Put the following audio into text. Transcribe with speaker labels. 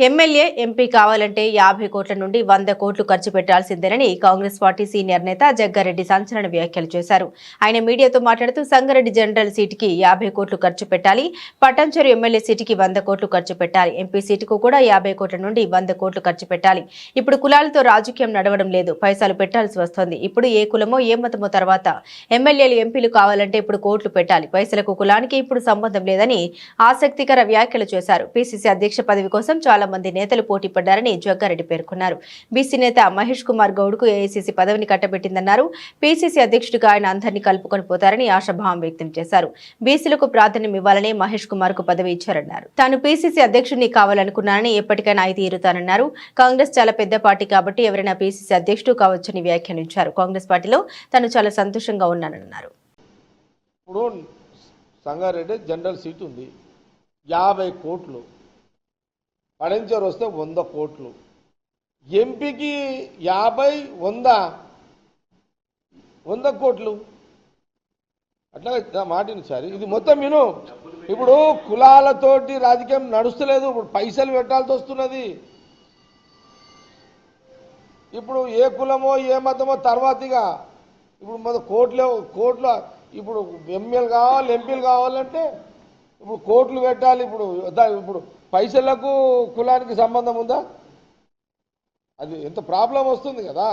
Speaker 1: MLA MP కావాలంటే యాభై కోట్ల నుండి వంద కోట్లు ఖర్చు పెట్టాల్సిందేనని కాంగ్రెస్ పార్టీ సీనియర్ నేత జగ్గారెడ్డి సంచలన వ్యాఖ్యలు చేశారు. ఆయన మీడియాతో మాట్లాడుతూ సంగారెడ్డి జనరల్ సీటుకి యాభై కోట్లు ఖర్చు పెట్టాలి పట్టంచెరు ఎమ్మెల్యే సీటుకి వంద కోట్లు ఖర్చు పెట్టాలి ఎంపీ సీటుకు కూడా యాభై కోట్ల నుండి వంద కోట్లు ఖర్చు పెట్టాలి. ఇప్పుడు కులాలతో రాజకీయం నడవడం లేదు పైసలు పెట్టాల్సి వస్తోంది. ఇప్పుడు ఏ కులమో ఏ మతమో తర్వాత ఎమ్మెల్యేలు ఎంపీలు కావాలంటే ఇప్పుడు కోట్లు పెట్టాలి పైసలకు కులానికి ఇప్పుడు సంబంధం లేదని ఆసక్తికర వ్యాఖ్యలు చేశారు. పిసిసి అధ్యక్ష పదవి కోసం చాలా మంది నేతలు పోటీ పడ్డారని జగ్గారెడ్డి పేర్కొన్నారు. బీసీ నేత మహేష్ కుమార్ గౌడ్కు ఏఐసీసీ పదవిని కట్టబెట్టిందన్నారు. పిసిసి అధ్యక్షుడిగా ఆయన అందరినీ కలుపుకొని పోతారని ఆశాభావం వ్యక్తం చేశారు. బీసీలకు ప్రాధాన్యం ఇవ్వాలని మహేష్ కుమార్కు పదవి ఇచ్చారన్నారు. తాను పిసిసి అధ్యక్షుడిని కావాలనుకున్నానని ఎప్పటికైనా అయి తీరుతానన్నారు కాంగ్రెస్ చాలా పెద్ద పార్టీ కాబట్టి ఎవరైనా పిసిసి అధ్యక్షుడు కావచ్చని వ్యాఖ్యానించారు. కాంగ్రెస్ పార్టీలో తాను చాలా సంతోషంగా ఉన్నానన్నారు.
Speaker 2: ఇప్పుడు సంగారెడ్డి జనరల్ సీట్ ఉంది. యాభై కోట్లు పడంచర్ వస్తే వంద కోట్లు. ఎంపీకి యాభై వంద వంద కోట్లు. అట్లా నా మాటిని సార్ ఇది మొత్తం విను. ఇప్పుడు కులాలతోటి రాజకీయం నడుస్తలేదు ఇప్పుడు పైసలు పెట్టాల్సి వస్తున్నది. ఇప్పుడు ఏ కులమో ఏ మతమో తర్వాతిగా ఇప్పుడు మన కోట్లు కోట్ల ఇప్పుడు ఎమ్మెల్యే కావాలి ఎంపీలు కావాలంటే ఇప్పుడు కోట్లు పెట్టాలి ఇప్పుడు ఇప్పుడు పైసలకు కులానికి సంబంధం ఉందా? అది ఎంత ప్రాబ్లం వస్తుంది కదా?